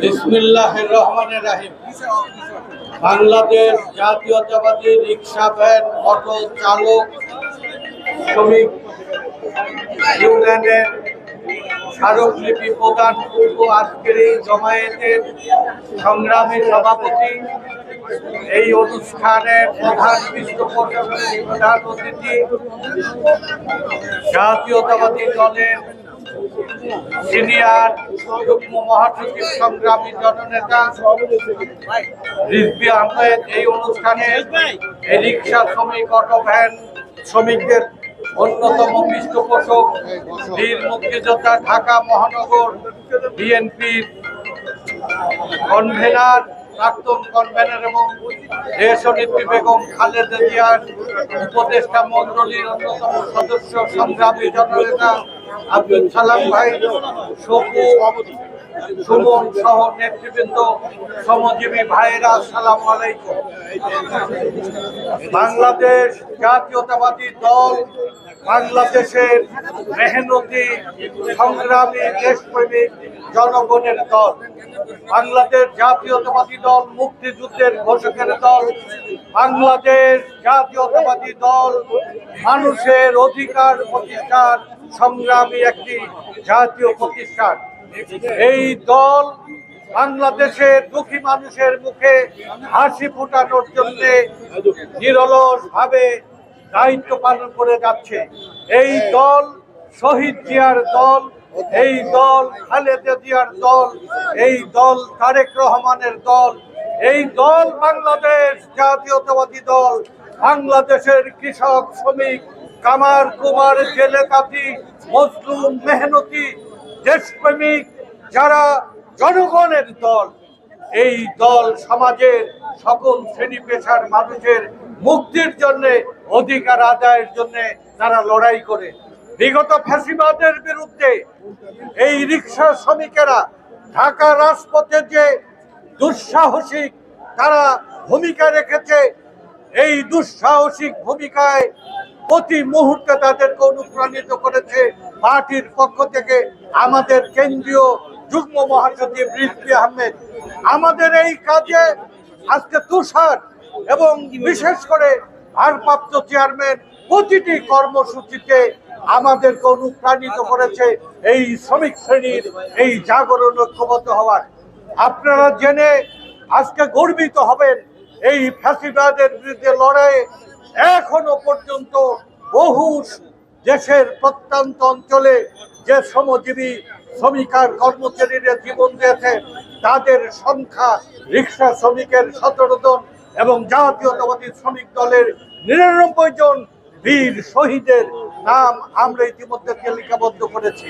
বিসমিল্লাহ রহমানের রাহিম। বাংলাদেশ জাতীয়তাবাদী রিক্সা ভ্যান অটো চালক শ্রমিক ইউনিয়নের স্মারকলিপি প্রদান পূর্ব আজকের এই জমায়েতের সংগ্রামী সভাপতি এই অনুষ্ঠানের প্রধান প্রধান অতিথি, জাতীয়তাবাদী দলের সিনিয়র যুগ্ম মহাসচিব, সংগ্রামী জননেতা রিজবি আহমেদ। এই অনুষ্ঠানে রিক্সা শ্রমিক অটো ভ্যান শ্রমিকদের অন্যতম পৃষ্ঠপোষক বীর মুক্তিযোদ্ধা ঢাকা মহানগর বিএনপির কনভেনার প্রাক্তন কনভেনার এবং দেশনেত্রী বেগম খালেদা জিয়ার উপদেষ্টা মন্ডলীর অন্যতম সদস্য সংগ্রামী জননেতা আব্দুল সালাম ভাই সবু সুমন সহ নেতৃবৃন্দ, শ্রমজীবী ভাইয়েরা, আসসালামু আলাইকুম। বাংলাদেশ জাতীয়তাবাদী দল, বাংলাদেশের মেহনতি, সংগ্রামী দেশপ্রেমিক জনগণের দল, বাংলাদেশ জাতীয়তাবাদী দল, মুক্তিযুদ্ধের ঘোষকের দল, বাংলাদেশ জাতীয়তাবাদী দল, মানুষের অধিকার প্রতিষ্ঠার সংগ্রামী একটি জাতীয় প্রতিষ্ঠান। এই দল বাংলাদেশের দুঃখী মানুষের মুখে হাসি ফোটানোর জন্য নিরলস ভাবে দায়িত্ব পালন করে যাচ্ছে। এই দল শহীদ জিয়ার দল, এই দল খালেদা জিয়ার দল, এই দল তারেক রহমানের দল, এই দল বাংলাদেশ জাতীয়তাবাদী দল, বাংলাদেশের কৃষক, শ্রমিক, কামার কুমার জেলে কাতি মজলুম, মেহনতি দেশপ্রেমিক যারা জনগণের দল, এই দল সমাজের সকল শ্রেণি পেশার মানুষের মুক্তির জন্য, অধিকার আদায়ের জন্য তারা লড়াই করে। বিগত ফ্যাসিবাদের বিরুদ্ধে এই রিক্সা শ্রমিকেরা ঢাকা রাজপথে যে দুঃসাহসিক তারা ভূমিকা রেখেছে, এই দুঃসাহসিক ভূমিকায় প্রতি মুহূর্তে তাদেরকে অনুপ্রাণিত করেছে পার্টির পক্ষ থেকে আমাদের কেন্দ্রীয় যুগ্ম মহাসচিব রিজভি আহমেদ, আমাদের এই কাজে আজকে তুষার এবং বিশেষ করে ভারপ্রাপ্ত চেয়ারম্যান প্রতিটি কর্মসূচিতে আমাদেরকে অনুপ্রাণিত করেছে এই শ্রমিক শ্রেণির এই জাগরণ ঐক্যবদ্ধ হওয়ার। আপনারা জেনে আজকে গর্বিত হবেন, এই ফ্যাসিবাদের বিরুদ্ধে লড়াইয়ে এখনও পর্যন্ত বহু দেশের প্রত্যন্ত অঞ্চলে যে শ্রমজীবী শ্রমিকার কর্মচারীরা জীবন দিয়েছে, তাদের সংখ্যা রিক্সা শ্রমিকের সতেরো জন এবং জাতীয়তাবাদী শ্রমিক দলের নিরানব্বই জন বীর শহীদের নাম আমরা ইতিমধ্যে তালিকাবদ্ধ করেছি।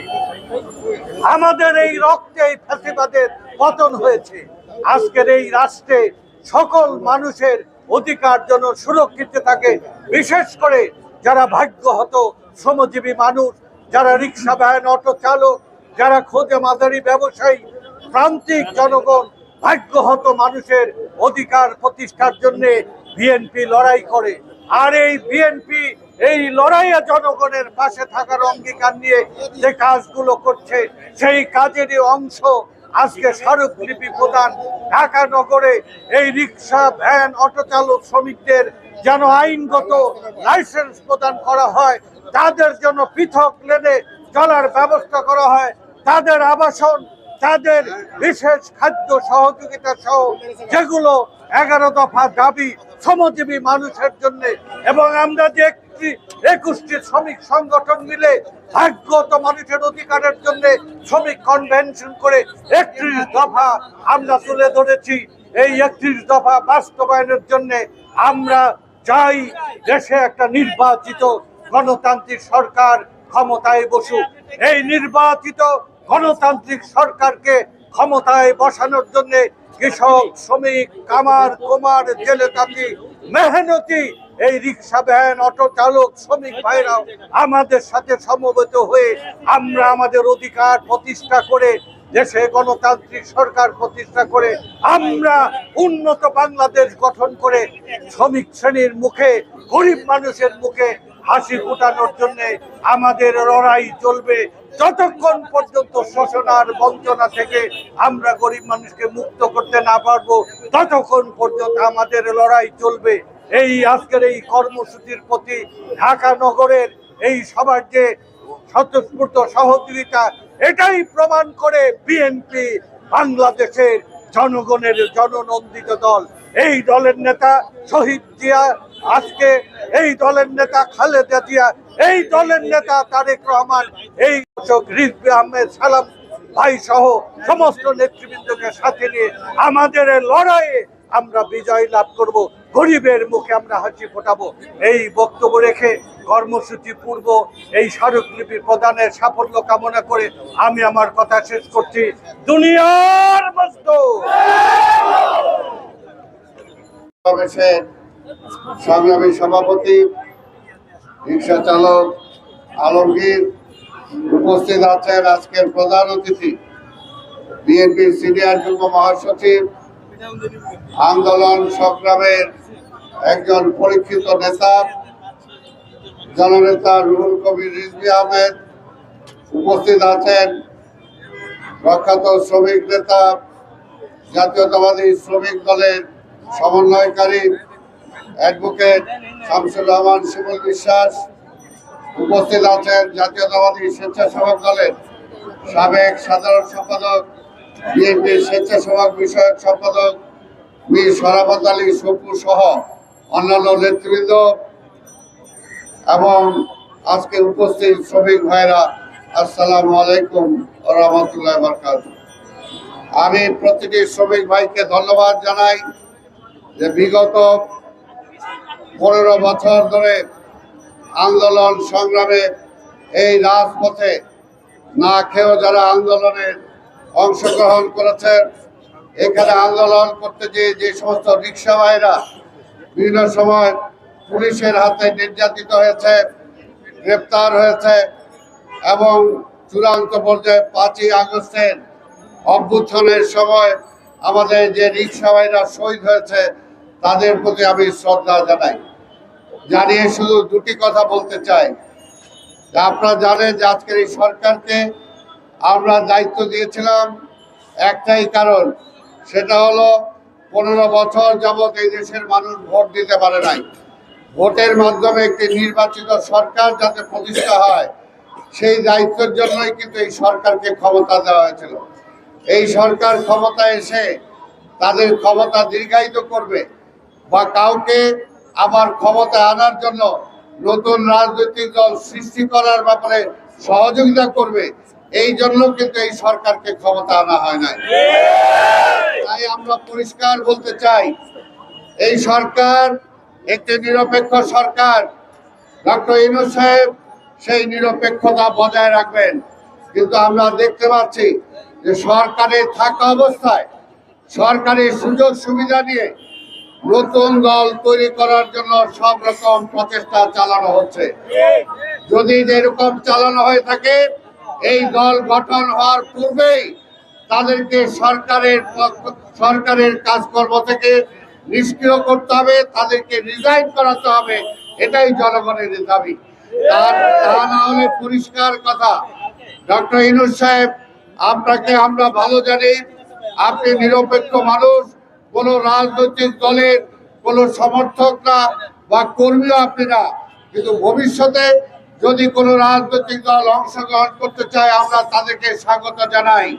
আমাদের এই রক্তে এই ফ্যাসিবাদের পতন হয়েছে। আজকের এই রাষ্ট্রে সকল মানুষের অধিকার যেন সুরক্ষিত থাকে, বিশেষ করে যারা ভাগ্যহত, শ্রমজীবী মানুষ, যারা রিক্সা ভ্যান অটো চালক, যারা খোঁজে মাদারি ব্যবসায়ী, প্রান্তিক জনগণ ভাগ্যহত মানুষের অধিকার প্রতিষ্ঠার জন্য বিএনপি লড়াই করে। আর এই বিএনপি এই লড়াইয়ে জনগণের পাশে থাকার অঙ্গীকার নিয়ে যে কাজগুলো করছে, সেই কাজেরই অংশ আজকে স্মারকলিপি প্রদান ঢাকা নগরে এই রিক্সা, ভ্যান অটো চালক শ্রমিকদের যেন আইনগত লাইসেন্স প্রদান করা হয়, তাদের জন্য পৃথক লেনে চলার ব্যবস্থা করা হয়, তাদের আবাসন, তাদের বিশেষ খাদ্য সহযোগিতা সহ যেগুলো এগারো দফা দাবি শ্রমজীবী মানুষের জন্য। এবং আমরা যে একটি একুশটি শ্রমিক সংগঠন মিলে ভাগ্যত মানুষের অধিকারের জন্য শ্রমিক কনভেনশন করে একত্রিশ দফা আমরা তুলে ধরেছি। এই একত্রিশ দফা বাস্তবায়নের জন্য আমরা চাই দেশে একটা নির্বাচিত গণতান্ত্রিক সরকার ক্ষমতায় বসুক। এই নির্বাচিত গণতান্ত্রিক সরকারকে ক্ষমতায় বসানোর জন্য কৃষক, শ্রমিক, কামার, কুমার জেলে তাঁতি মেহনতি এই রিক্সা ভ্যান, অটো চালক, শ্রমিক ভাইরাও আমাদের সাথে সমবেত হয়ে আমরা আমাদের অধিকার প্রতিষ্ঠা করে দেশে গণতান্ত্রিক সরকার প্রতিষ্ঠা করে আমরা উন্নত বাংলাদেশ গঠন করে শ্রমিক শ্রেণির মুখে, গরিব মানুষের মুখে হাসি ফুটানোর জন্য আমাদের লড়াই চলবে। যতক্ষণ পর্যন্ত শোষণার বঞ্চনা থেকে আমরা গরিব মানুষকে মুক্ত করতে না পারব, ততক্ষণ পর্যন্ত আমাদের লড়াই চলবে। এই আজকের এই কর্মসূচির প্রতি ঢাকা নগরের এই সবার যে স্বতঃস্ফূর্ত সহযোগিতা এটাই প্রমাণ করে বিএনপি বাংলাদেশের জনগণের জননন্দিত দল। এই দলের নেতা শহীদ জিয়া, আজকে এই দলের নেতা খালেদা জিয়া, এই দলের নেতা তারেক রহমান, এই রিজবি আহমেদ সালাম ভাই সহ সমস্ত নেতৃবৃন্দকে সাথে নিয়ে আমাদের লড়াইয়ে আমরা বিজয় লাভ করব। গরিবের মুখে আমরা হাসি ফোটাবো। এই বক্তব্য রেখে কর্মসূচি পূর্ব এই স্মারকলিপি প্রদানের সাফল্য কামনা করে আমি আমার কথা শেষ করছি। দুনিয়ার সংগ্রামী সভাপতি, রিক্সা চালক, আলমগীর উপস্থিত আছেন আজকের প্রধান অতিথি, বিএনপির সিনিয়র যুগ্ম মহাসচিব, আন্দোলন সংগ্রামের একজন পরীক্ষিত নেতা, জননেতা রুহুল কবির রিজভি আহমেদ, উপস্থিত আছেন প্রখ্যাত শ্রমিক নেতা, জাতীয়তাবাদী শ্রমিক দলের সমন্বয়কারী অ্যাডভোকেট শামসুর রহমান, শিমুল বিশ্বাস, উপস্থিত আছেন জাতীয়তাবাদী স্বেচ্ছাসেবক দলের সাবেক সাধারণ সম্পাদক, বিএনপির স্বেচ্ছাসেবক বিষয়ক সম্পাদক মীর শরাফত আলী সপু সহ অন্যান্য নেতৃবৃন্দ এবং আজকে উপস্থিত শ্রমিক ভাইরা, আসসালামু আলাইকুম রহমতুল্লাহ বরকাতুহ। আমি প্রতিটি শ্রমিক ভাইকে ধন্যবাদ জানাই যে বিগত পনেরো বছর ধরে আন্দোলন সংগ্রামে এই রাজপথে না খেয়েও যারা আন্দোলনের অংশগ্রহণ করেছেন এখানে আন্দোলন করতে যে যে সমস্ত রিক্সা ভাইরা বিভিন্ন সময় পুলিশের হাতে নির্যাতিত হয়েছে, গ্রেপ্তার হয়েছে এবং চূড়ান্ত পর্যায়ে পাঁচই আগস্টের অভ্যুত্থানের সময় আমাদের যে রিক্সা ভাইরা শহীদ হয়েছে, তাদের প্রতি আমি শ্রদ্ধা জানাই। জানিয়ে শুধু দুটি কথা বলতে চাই। আপনারা জানেন যে আজকের এই সরকারকে আমরা দায়িত্ব দিয়েছিলাম একটাই কারণ, সেটা হলো পনেরো বছর যাবৎ এই দেশের মানুষ ভোট দিতে পারে নাই। ভোটের মাধ্যমে একটি নির্বাচিত সরকার যাতে প্রতিষ্ঠা হয়, সেই দায়িত্বের জন্যই কিন্তু এই সরকারকে ক্ষমতা দেওয়া হয়েছিল। এই সরকার ক্ষমতা এসে তাদের ক্ষমতা দীর্ঘায়িত করবে বা কাউকে আবার ক্ষমতা আনার জন্য নতুন রাজনৈতিক দল সৃষ্টি করার ব্যাপারে সহযোগিতা করবে এই জন্য কিন্তু এই সরকারকে ক্ষমতা আনা হয় নাই। তাই আমরা পরিষ্কার বলতে চাই এই সরকার একটি নিরপেক্ষ সরকার। ডক্টর ইনু সাহেব সেই নিরপেক্ষতা বজায় রাখবেন। কিন্তু আমরা দেখতে পাচ্ছি যে সরকারে থাকা অবস্থায় সরকারের সুযোগ সুবিধা নিয়ে নতুন দল তৈরি করার জন্য সব রকম প্রচেষ্টা চালানো হচ্ছে। যদি এরকম চালানো হয়ে থাকে এই দল গঠন হওয়ার পূর্বেই তাদেরকে সরকারের সরকারের কাজকর্ম থেকে নিষ্ক্রিয় করতে হবে, তাদেরকে রিজাইন করাতে হবে, এটাই জনগণের দাবি। তা- তা না হলে পরিষ্কার কথা। ডক্টর ইনুস সাহেব, আপনাকে আমরা ভালো জানি, আপনি নিরপেক্ষ মানুষ, কোনো রাজনৈতিক দলের কোনো সমর্থকরা বা কর্মীও আপনি না। কিন্তু ভবিষ্যতে যদি কোনো রাজনৈতিক দল অংশগ্রহণ করতে চায়, আমরা তাদেরকে স্বাগত জানাই।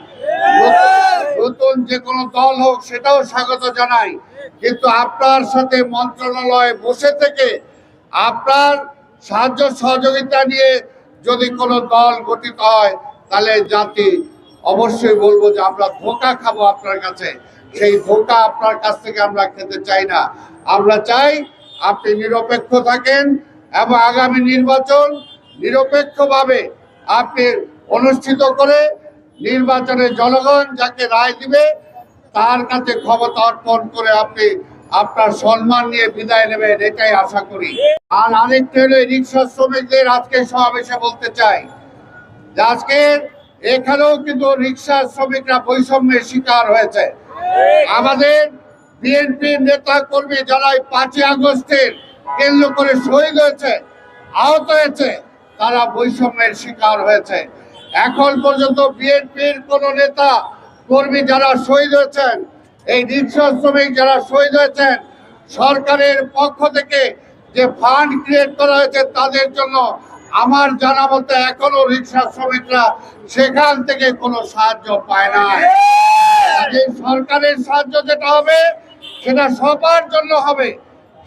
নতুন- যে কোনো দল হোক, সেটাও স্বাগত জানাই। কিন্তু আপনার সাথে মন্ত্রণালয়ে বসে থেকে আপনার সাহায্য সহযোগিতা নিয়ে যদি কোনো দল গঠিত হয়, তাহলে জাতি অবশ্যই বলব যে আমরা ধোকা খাব আপনার কাছে। সেই ধোকা আপনার কাছ থেকে আমরা খেতে চাই না। আমরা চাই আপনি নিরপেক্ষ থাকেন এবং আগামী নির্বাচন নিরপেক্ষভাবে আপনি অনুষ্ঠিত করে নির্বাচনে জনগণ যাকে রায় দিবে, তার কাছে ক্ষমতা অর্পণ করে আপনি আপনার সম্মান নিয়ে বিদায় নেবেন, এটাই আশা করি। আর আরেকটা হলো রিক্সা শ্রমিকদের আজকে সমাবেশে বলতে চাই আজকে এখানেও কিন্তু রিক্সা শ্রমিকরা বৈষম্যের শিকার হয়েছে। আমাদের বিএনপির নেতা কর্মী যারা পাঁচই আগস্টের কেন্দ্র করে শহীদ হয়েছে, আহত হয়েছে তারা বৈষম্যের শিকার হয়েছে। এখন পর্যন্ত বিএনপির কোন নেতা কর্মী যারা শহীদ হয়েছেন, এই রিক্সা শ্রমিক যারা শহীদ হয়েছেন, সরকারের পক্ষ থেকে যে ফান্ড ক্রিয়েট করা হয়েছে তাদের জন্য আমার জানা মতে এখনও রিক্সা শ্রমিকরা সেখান থেকে কোনো সাহায্য পায় না। যে সরকারের সাহায্য যেটা হবে, সেটা সবার জন্য হবে,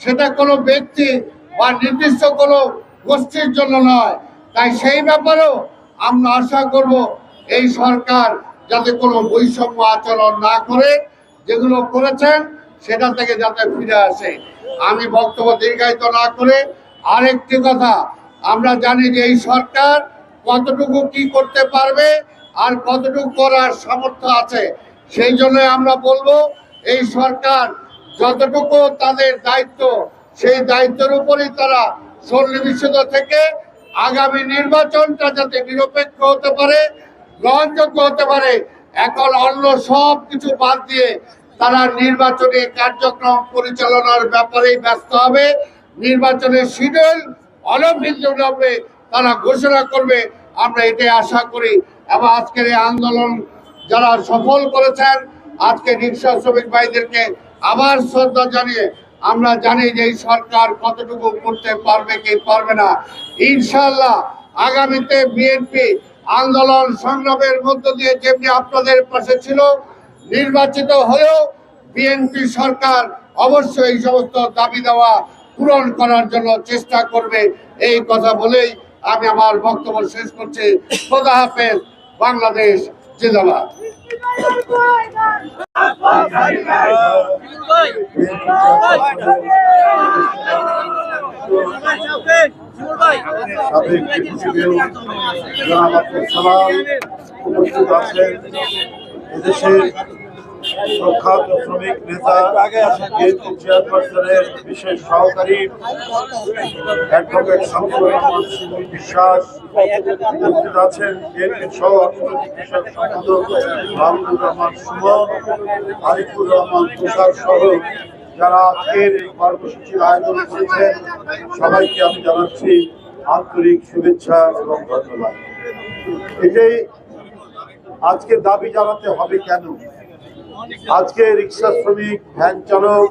সেটা কোনো ব্যক্তি বা নির্দিষ্ট কোনো গোষ্ঠীর জন্য নয়। তাই সেই ব্যাপারেও আমরা আশা করব এই সরকার যাতে কোনো বৈষম্য আচরণ না করে, যেগুলো করেছেন সেটা থেকে যাতে ফিরে আসে। আমি বক্তব্য দীর্ঘায়িত না করে আরেকটি কথা, আমরা জানি যে এই সরকার কতটুকু কি করতে পারবে আর কতটুকু করার সামর্থ্য আছে, সেই জন্য আমরা বলব এই সরকার যতটুকু তাদের দায়িত্ব, সেই দায়িত্বের উপরেই তারা সন্নিবেশিত থেকে আগামী নির্বাচনটা যাতে নিরপেক্ষ হতে পারে, গ্রহণযোগ্য হতে পারে, এখন অন্য সব কিছু বাদ দিয়ে তারা নির্বাচনী কার্যক্রম পরিচালনার ব্যাপারেই ব্যস্ত হবে। নির্বাচনের শিডিউল অনভিন্নভাবে তারা ঘোষণা করবে। আমরা এটাই আশা করি। এবং আজকের এই আন্দোলন যারা সফল করেছেন, আজকে রিক্সা শ্রমিক ভাইদেরকে আবার শ্রদ্ধা জানিয়ে আমরা জানি যে এই সরকার কতটুকু করতে পারবে, কি পারবে না। ইনশাল্লাহ আগামীতে বিএনপি আন্দোলন সংগ্রামের মধ্য দিয়ে যেমনি আপনাদের পাশে ছিল, নির্বাচিত হয়েও বিএনপি সরকার অবশ্যই এই সমস্ত দাবি দেওয়া পূরণ করার জন্য চেষ্টা করবে। এই কথা বলেই আমি আমার বক্তব্য শেষ করছি। খোদা হাফেজ, বাংলাদেশ আব্দুল সালাম উপস্থিত আছেন। এদেশের প্রখ্যাত শ্রমিক নেতা চেয়ারপারসনের বিশেষ সহকারী বিশ্বাস উপস্থিত আছেন। বিএনপির সহ অর্থনৈতিক সম্পাদক রহমান সুমন আরিফুর রহমান তুষার সহ যারা আজকের এই কর্মসূচির আয়োজন করেছেন, সবাইকে আমি জানাচ্ছি আন্তরিক শুভেচ্ছা এবং ধন্যবাদ। এটাই আজকে দাবি জানাতে হবে কেন? আজকে রিক্সা শ্রমিক, ভ্যান চালক,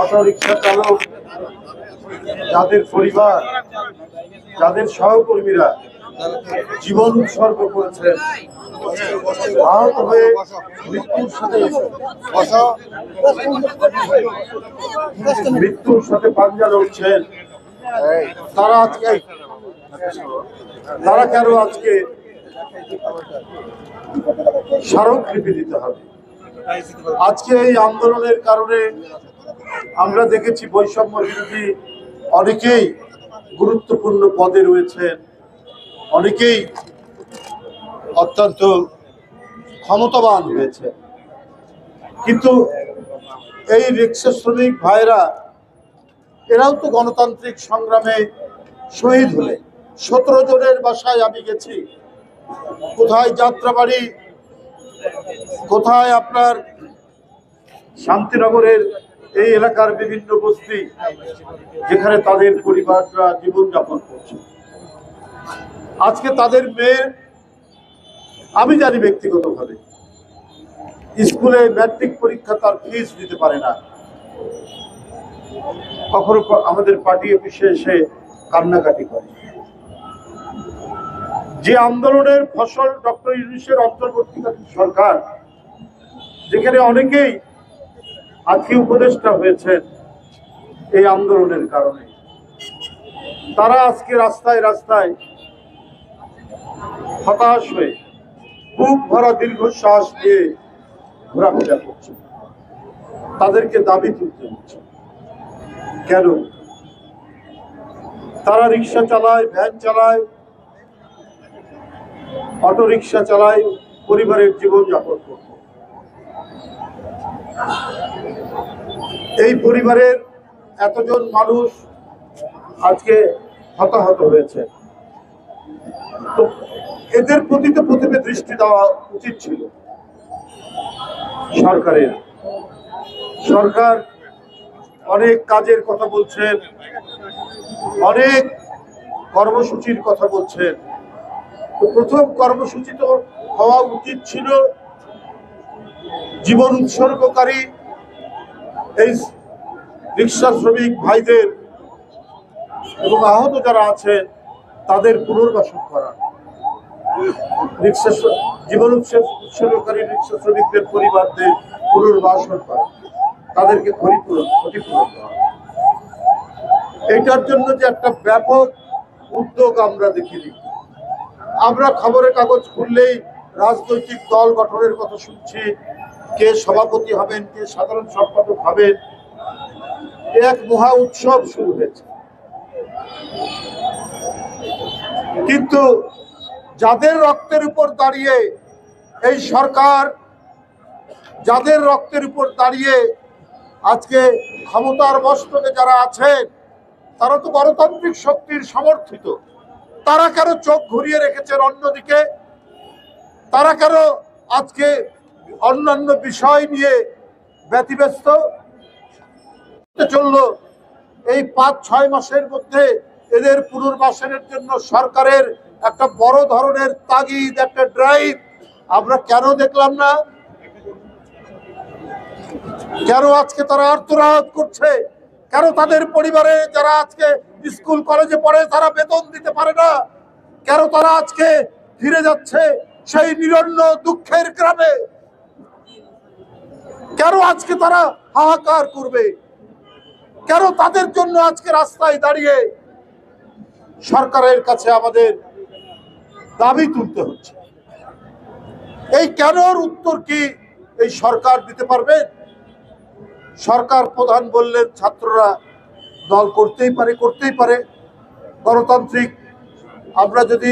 অটো রিক্সা চালক, যাদের পরিবার, যাদের সহকর্মীরা জীবন উৎসর্গ করেছেন, আহত হয়ে মৃত্যুর সাথে মৃত্যুর সাথে পাঞ্জা লড়ছেন। তারা আজকে, তারা কেন আজকে স্মারকলিপি দিতে হবে? আজকে এই আন্দোলনের কারণে আমরা দেখেছি বৈষম্য বিরোধী অনেকেই গুরুত্বপূর্ণ পদে রয়েছেন, অনেকেই অত্যন্ত ক্ষমতাবান হয়েছে কিন্তু এই রিক্সা শ্রমিক ভাইরা এরাও তো গণতান্ত্রিক সংগ্রামে শহীদ হলে। সতেরো জনের বাসায় আমি গেছি। কোথায় যাত্রাবাড়ি কোথায় আপনার শান্তিনগরের এই এলাকার বিভিন্ন বস্তি যেখানে তাদের পরিবাররা জীবনযাপন করছে? আজকে তাদের মেয়ে, আমি জানি ব্যক্তিগতভাবে, স্কুলে ম্যাট্রিক পরীক্ষা তার ফিস দিতে পারে না। কখনো আমাদের পার্টি অফিসে এসে কান্নাকাটি করে। যে আন্দোলনের ফসল ডক্টর ইউনুসের অন্তর্বর্তীকালীন সরকার, যেখানে অনেকেই আজকে উপদেষ্টা হয়েছেন এই আন্দোলনের কারণে। তারা আজকে রাস্তায় রাস্তায় হতাশ হয়ে বুক ভরা দীর্ঘশ্বাস দিয়ে ঘোরাফেরা করছে। তাদেরকে দাবি তুলতে হচ্ছে। কেন? তারা রিক্সা চালায়, ভ্যান চালায় অটো রিক্সা চালায়, পরিবারের জীবন যাপন এই পরিবারের এতজন মানুষ আজকে হতাহত হয়েছে। তো এদের প্রতি তো প্রথমে দৃষ্টি দেওয়া উচিত ছিল। সরকারের। সরকার অনেক কাজের কথা বলছেন, অনেক কর্মসূচির কথা বলছেন। প্রথম কর্মসূচি তো হওয়া উচিত ছিল জীবন উৎসর্গকারী এই রিক্সা শ্রমিক ভাইদের এবং আহত যারা আছেন, তাদের পুনর্বাসন করা। রিক্সা জীবন উৎস- উৎসর্গকারী রিক্সা শ্রমিকদের পরিবারদের পুনর্বাসন করা, তাদেরকে ক্ষতিপূরণ ক্ষতিপূরণ দেওয়া এইটার জন্য যে একটা ব্যাপক উদ্যোগ আমরা দেখিনি। আমরা খবরের কাগজ খুললেই রাজনৈতিক দল গঠনের কথা শুনছি। কে সভাপতি হবেন, কে সাধারণ সম্পাদক হবেন। এক মহা উৎসব শুরু হয়েছে। কিন্তু যাদের রক্তের উপর দাঁড়িয়ে এই সরকার, যাদের রক্তের উপর দাঁড়িয়ে আজকে ক্ষমতার মস্তকে যারা আছেন, তারা তো গণতান্ত্রিক শক্তির সমর্থিত। তারা কেন চোখ ঘুরিয়ে রেখেছেন অন্যদিকে, তারা কেন আজকে অন্যান্য বিষয় নিয়ে ব্যতিব্যস্ত। চলল এই পাঁচ, ছয় মাসের মধ্যে এদের পুনর্বাসনের জন্য সরকারের একটা বড় ধরনের তাগিদ, একটা ড্রাইভ আমরা কেন দেখলাম না? কেন আজকে তারা আর্তনাদ করছে? কেন তাদের পরিবারে যারা আজকে স্কুল, কলেজে পড়ে তারা বেতন দিতে পারে না। কেন তারা আজকে ফিরে যাচ্ছে সেই নিরন্ন দুঃখের গ্রামে? কেন আজকে তারা হাহাকার করবে? কেন তাদের জন্য আজকে রাস্তায় দাঁড়িয়ে সরকারের কাছে আমাদের দাবি তুলতে হচ্ছে? এই কেনর উত্তর কি এই সরকার দিতে পারবে? সরকার প্রধান বললেন, ছাত্ররা দল করতেই পারে করতেই পারে। গণতান্ত্রিক, আমরা যদি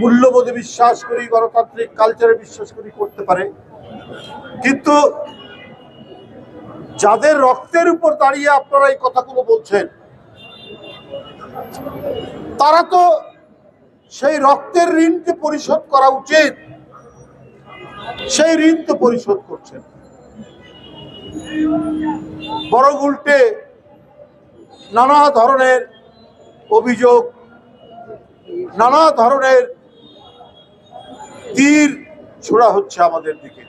মূল্যবোধে বিশ্বাস করি, গণতান্ত্রিক কালচারে বিশ্বাস করি, করতে পারে। কিন্তু যাদের রক্তের উপর দাঁড়িয়ে আপনারা এই কথাগুলো বলছেন, তারা তো সেই রক্তের ঋণ ঋণকে পরিশোধ করা উচিত। সেই ঋণ তো পরিশোধ করছেন। বরং উল্টে নানা ধরনের অভিযোগ, নানা ধরনের তীর ছোড়া হচ্ছে আমাদের দিকে।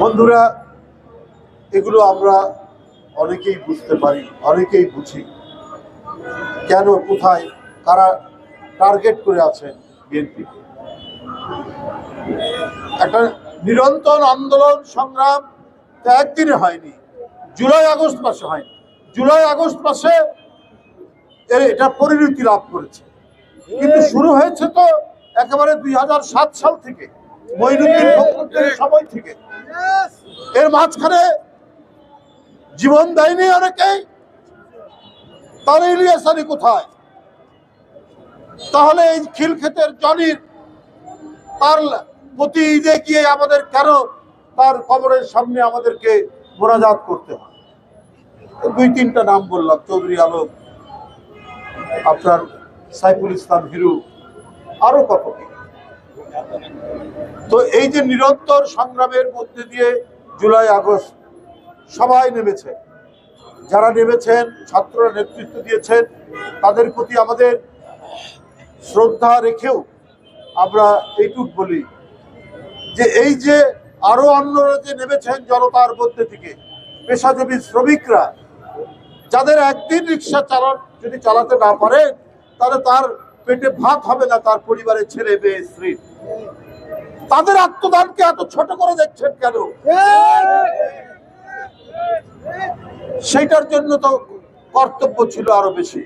বন্ধুরা, এগুলো আমরা অনেকেই বুঝতে পারি, অনেকেই বুঝি। কেন, কোথায়, কারা টার্গেট করে আছে বিএনপি? একটা নিরন্তর আন্দোলন সংগ্রাম তো একদিনে হয়নি, জুলাই আগস্ট মাসে হয়নি। জুলাই আগস্ট মাসে এটা পরিণতি লাভ করেছে। কিন্তু শুরু হয়েছে তো একেবারে দুই হাজার সাত সাল থেকে মইনুদ্দিন সময় থেকে। এর মাঝখানে জীবন দেয়নি অনেকেই। তাহলে ইলিয়াস আলী কোথায়? তাহলে এই খিলক্ষেতের জনির তার প্রতি ঈদে গিয়ে আমাদের কেন তার কবরের সামনে আমাদেরকে মোনাজাত করতে হয়? দুই তিনটা নাম বললাম, চৌধুরী আলম, আপনার সাইফুল ইসলাম হিরু, আরও কত তো এই যে নিরন্তর সংগ্রামের মধ্যে দিয়ে জুলাই, আগস্ট সবাই নেমেছে। যারা নেমেছেন, ছাত্ররা নেতৃত্ব দিয়েছেন, তাদের প্রতি আমাদের শ্রদ্ধা রেখেও আমরা এইটুক বলি যে এই যে আরও অন্যরা যে নেমেছেন জনতার মধ্যে থেকে, পেশাজীবী শ্রমিকরা যাদের একদিন রিক্সা চালান যদি চালাতে না পারে, তাহলে তার পেটে ভাত হবে না, তার পরিবারের ছেলে মেয়ে, স্ত্রী। তাদের আত্মদানকে এত ছোট করে দেখছেন কেন? সেইটার জন্য তো কর্তব্য ছিল আরও বেশি।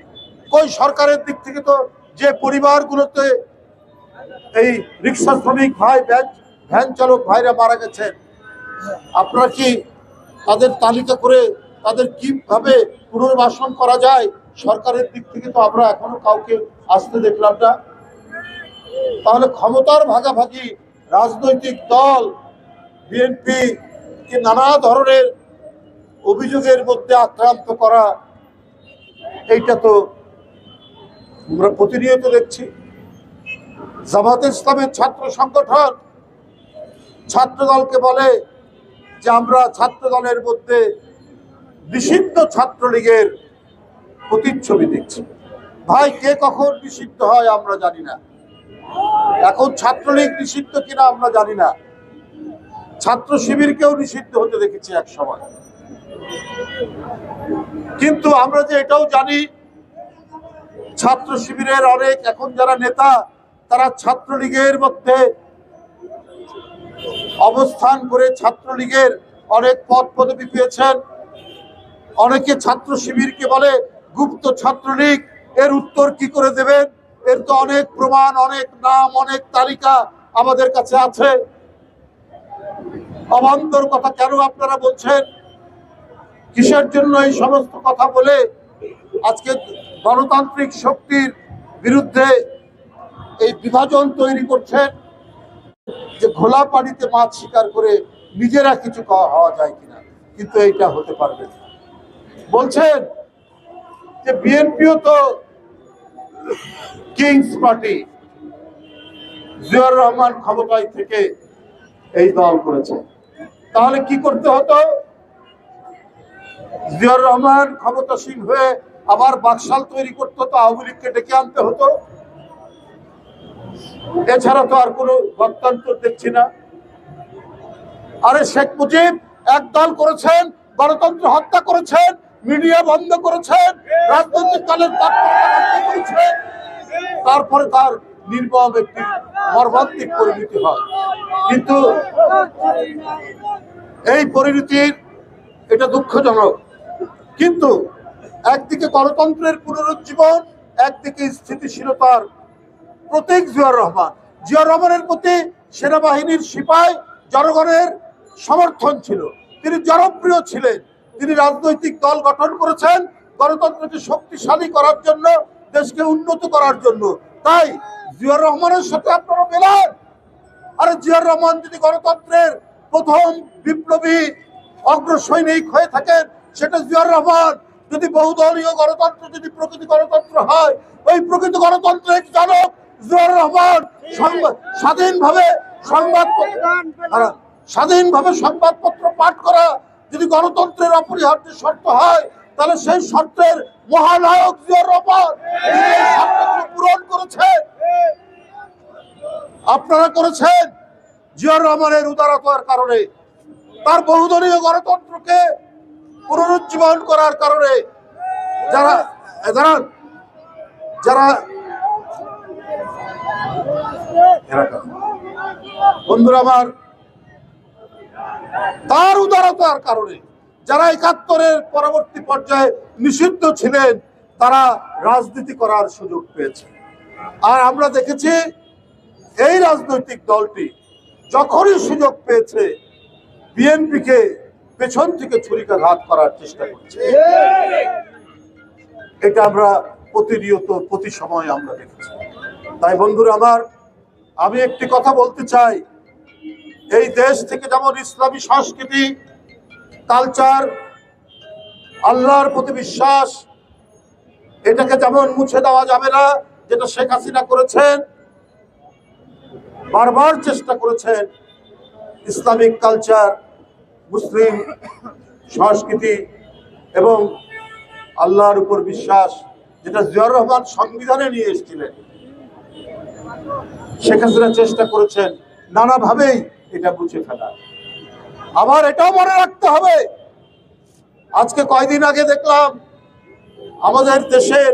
কই সরকারের দিক থেকে তো যে পরিবারগুলোতে এই রিক্সা শ্রমিক ভাই, ভ্যান ভ্যান চালক ভাইরা মারা গেছেন, আপনারা কি তাদের তালিকা করে তাদের কীভাবে পুনর্বাসন করা যায় সরকারের দিক থেকে তো আমরা এখনও কাউকে আসতে দেখলাম না। তাহলে ক্ষমতার ভাগাভাগি রাজনৈতিক দল, বিএনপি কে নানা ধরনের অভিযোগের মধ্যে আক্রান্ত করা, এইটা তো আমরা প্রতিনিয়ত দেখছি। জামাত ইসলামের ছাত্র সংগঠন ছাত্র দলকে বলে যে আমরা ছাত্র দলের মধ্যে নিষিদ্ধ ছাত্রলীগের প্রতিচ্ছবি দেখছি। ভাই, কে কখন নিষিদ্ধ হয় আমরা জানি না। এখন ছাত্রলীগ নিষিদ্ধ কিনা আমরা জানি না। ছাত্র শিবিরকেও নিষিদ্ধ হতে দেখেছি এক সময়। কিন্তু আমরা যে এটাও জানি, ছাত্র শিবিরের অনেক এখন যারা নেতা, তারা ছাত্রলীগের মধ্যে অবস্থান করে ছাত্রলীগের অনেক পদ পদবি পেয়েছেন। অনেকে ছাত্র শিবিরকে বলে গুপ্ত ছাত্রলীগ, এর উত্তর কি করে দেবেন? এর তো অনেক প্রমাণ, অনেক নাম, অনেক তালিকা আমাদের কাছে আছে। অবান্তর কথা কেন আপনারা বলছেন? কিসের জন্য এই সমস্ত কথা বলে আজকে গণতান্ত্রিক শক্তির বিরুদ্ধে এই বিভাজন তৈরি করছেন? যে ঘোলা পানিতে মাছ শিকার করে নিজেরা কিছু হওয়া যায় কিনা? কিন্তু এইটা হতে পারবে না। বলছেন যে বিএনপিও তো কিংস পার্টি। জিয়াউর রহমান ক্ষমতায় থেকে এই দল করেছে। তাহলে কি করতে হতো? জিয়াউর রহমান ক্ষমতাসীন হয়ে আবার বাকশাল তৈরি করতে হতো আওয়ামী লীগকে ডেকে আনতে হতো? এছাড়া তো আর কোনো গণতন্ত্র দেখছি না। আরে শেখ মুজিব, একদল করেছেন, গণতন্ত্র হত্যা করেছেন মিডিয়া বন্ধ করেছেন রাজনৈতিক দলের করেছেন তারপরে তার নির্মম একটি মর্মান্তিক পরিণতি হয়। কিন্তু এই পরিণতির এটা দুঃখজনক। কিন্তু একদিকে গণতন্ত্রের পুনরুজ্জীবন, একদিকে স্থিতিশীলতার প্রতীক জিয়াউর রহমান। জিয়াউর রহমানের প্রতি সেনাবাহিনীর সিপাই জনগণের সমর্থন ছিল। তিনি জনপ্রিয় ছিলেন। তিনি রাজনৈতিক দল গঠন করেছেন গণতন্ত্রকে শক্তিশালী করার জন্য দেশকে উন্নত করার জন্য। তাই জিয়াউর রহমানের সাথে আপনারা মেলান। আরে জিয়াউর রহমান যদি গণতন্ত্রের প্রথম বিপ্লবী অগ্রসৈনিক হয়ে থাকেন সেটা জিয়াউর রহমান। যদি বহুদলীয় গণতন্ত্র যদি প্রকৃতি গণতন্ত্র হয় ওই প্রকৃত গণতন্ত্রের জনক জিয়াউর রহমান স্বাধীনভাবে সংবাদপত্র স্বাধীনভাবে সংবাদপত্র পাঠ করা যদি গণতন্ত্রের অপরিহার্য শর্ত হয়, তাহলে সেই শর্তের মহানায়ক পূরণ করেছেন আপনারা করেছেন জিয়াউর রহমানের উদারতার কারণে। তার বহুদলীয় গণতন্ত্রকে পুনরুজ্জীবন করার কারণে যারা যারা যারা বন্ধুরা আমার তার উদারতার কারণে যারা একাত্তরের পরবর্তী পর্যায়ে নিষিদ্ধ ছিলেন, তারা রাজনীতি করার সুযোগ পেয়েছে। আর আমরা দেখেছি এই রাজনৈতিক দলটি যখনই সুযোগ পেয়েছে, বিএনপিকে পেছন থেকে ছুরিকাঘাত করার চেষ্টা করছে। এটা আমরা প্রতিনিয়ত প্রতি সময় আমরা দেখেছি। তাই বন্ধুরা আমার, আমি একটি কথা বলতে চাই। এই দেশ থেকে যেমন ইসলামী সংস্কৃতি কালচার আল্লাহর প্রতি বিশ্বাস, এটাকে যেমন মুছে দেওয়া যাবে না, যেটা শেখ হাসিনা করেছেন, বারবার চেষ্টা করেছেন, ইসলামিক কালচার মুসলিম সংস্কৃতি এবং আল্লাহর উপর বিশ্বাস, যেটা জিয়াউর রহমান সংবিধানে নিয়ে এসেছিলেন। শেখ হাসিনা চেষ্টা করেছেন, নানাভাবেই এটা মুছে ফেলা। আবার এটাও মনে রাখতে হবে। আজকে কয়দিন আগে দেখলাম, আমাদের দেশের,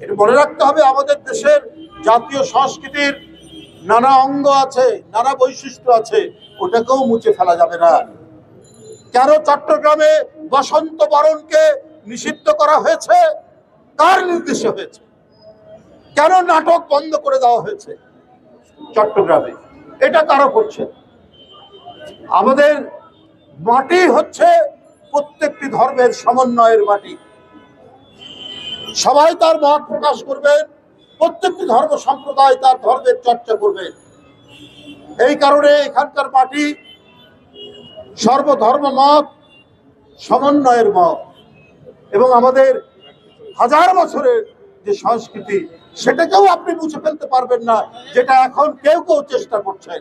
এটা মনে রাখতে হবে, আমাদের দেশের জাতীয় সংস্কৃতির নানা অঙ্গ আছে, নানা বৈশিষ্ট্য আছে, ওটাকেও মুছে ফেলা যাবে না। কেন চট্টগ্রামে বসন্ত বরণকে নিষিদ্ধ করা হয়েছে? কার নির্দেশে হয়েছে? কেন নাটক বন্ধ করে দেওয়া হয়েছে? চট্টগ্রামে। এটা কারও করছে। আমাদের মাটি হচ্ছে প্রত্যেকটি ধর্মের সমন্বয়ের মাটি। সবাই তার মত প্রকাশ করবেন, প্রত্যেকটি ধর্ম সম্প্রদায় তার ধর্মের চর্চা করবেন এই কারণে এখানকার মাটি সর্বধর্ম মত, সমন্বয়ের মত। এবং আমাদের হাজার বছরের যে সংস্কৃতি সেটাকেও আপনি মুছে ফেলতে পারবেন না, যেটা এখন কেউ কেউ চেষ্টা করছেন।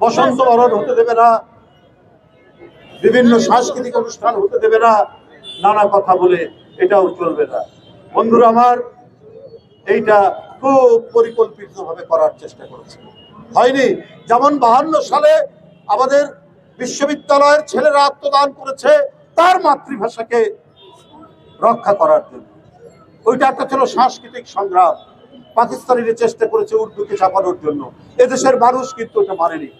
বসন্ত বরণ হতে দেবে না, বিভিন্ন সাংস্কৃতিক অনুষ্ঠান হতে দেবে না, নানা কথা বলে এটাও চলবে না। বন্ধুরা আমার, এইটা খুব পরিকল্পিতভাবে করার চেষ্টা করেছে। হয়নি, যেমন বাহান্ন সালে আমাদের বিশ্ববিদ্যালয়ের ছেলেরা আত্মদান করেছে তার মাতৃভাষাকে রক্ষা করার জন্য। ওইটা একটা ছিল সাংস্কৃতিক সংগ্রাম। পাকিস্তানিরা চেষ্টা করেছে উর্দুকে চাপানোর জন্য। এদেশের মানুষ কিন্তু ওটা মানেনি।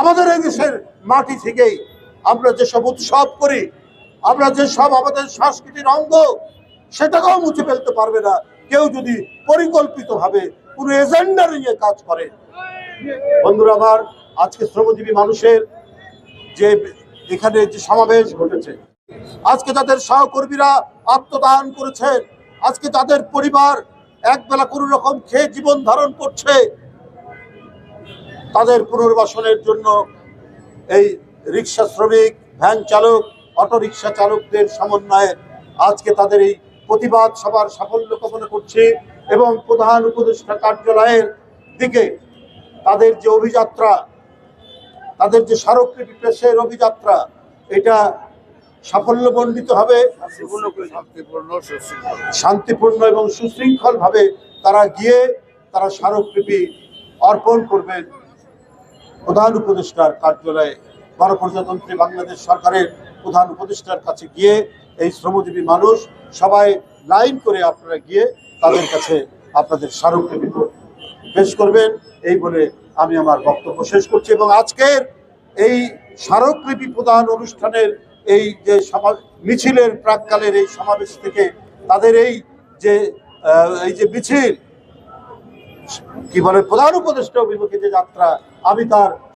আমাদের এই দেশের মাটি থেকেই আমরা যেসব উৎসব করি, আমরা যেসব আমাদের সংস্কৃতির অঙ্গ, সেটাকেও মুছে ফেলতে পারবে না। কেউ যদি পরিকল্পিতভাবে কোনো এজেন্ডা নিয়ে কাজ করে। বন্ধুরা আমার, আজকে শ্রমজীবী মানুষের যে এখানে যে সমাবেশ ঘটেছে আজকে তাদের সহকর্মীরা আত্মদান করেছেন আজকে তাদের পরিবার একবেলা কোনো রকম খেয়ে জীবন ধারণ করছে। তাদের পুনর্বাসনের জন্য এই রিক্সা শ্রমিক, ভ্যান চালক অটো রিক্সা চালকদের সমন্বয়ে আজকে তাদের এই প্রতিবাদ সভার সাফল্য কামনা করছি এবং প্রধান উপদেষ্টা কার্যালয়ের দিকে তাদের যে অভিযাত্রা, তাদের যে স্মারকলিপি পেশের অভিযাত্রা, এটা সাফল্যমণ্ডিত হবে। শান্তিপূর্ণ এবং সুশৃঙ্খল ভাবে তারা গিয়ে তারা স্মারকলিপি অর্পণ করবেন প্রধান উপদেষ্টার কার্যালয়ে। গণপ্রজাতন্ত্রী বাংলাদেশ সরকারের প্রধান উপদেষ্টার কাছে গিয়ে এই শ্রমজীবী মানুষ সবাই লাইন করে আপনারা গিয়ে তাদের কাছে আপনাদের স্মারকলিপি পেশ করবেন। এই বলে আমি আমার বক্তব্য শেষ করছি এবং আজকের এই স্মারকলিপি প্রদান অনুষ্ঠানের এই যে মিছিলের প্রাককালের এই সমাবেশ থেকে তাদের এই যে এই যে মিছিল, কি বলে, প্রধান উপদেষ্টা অভিমুখে যে যাত্রা, আমি তার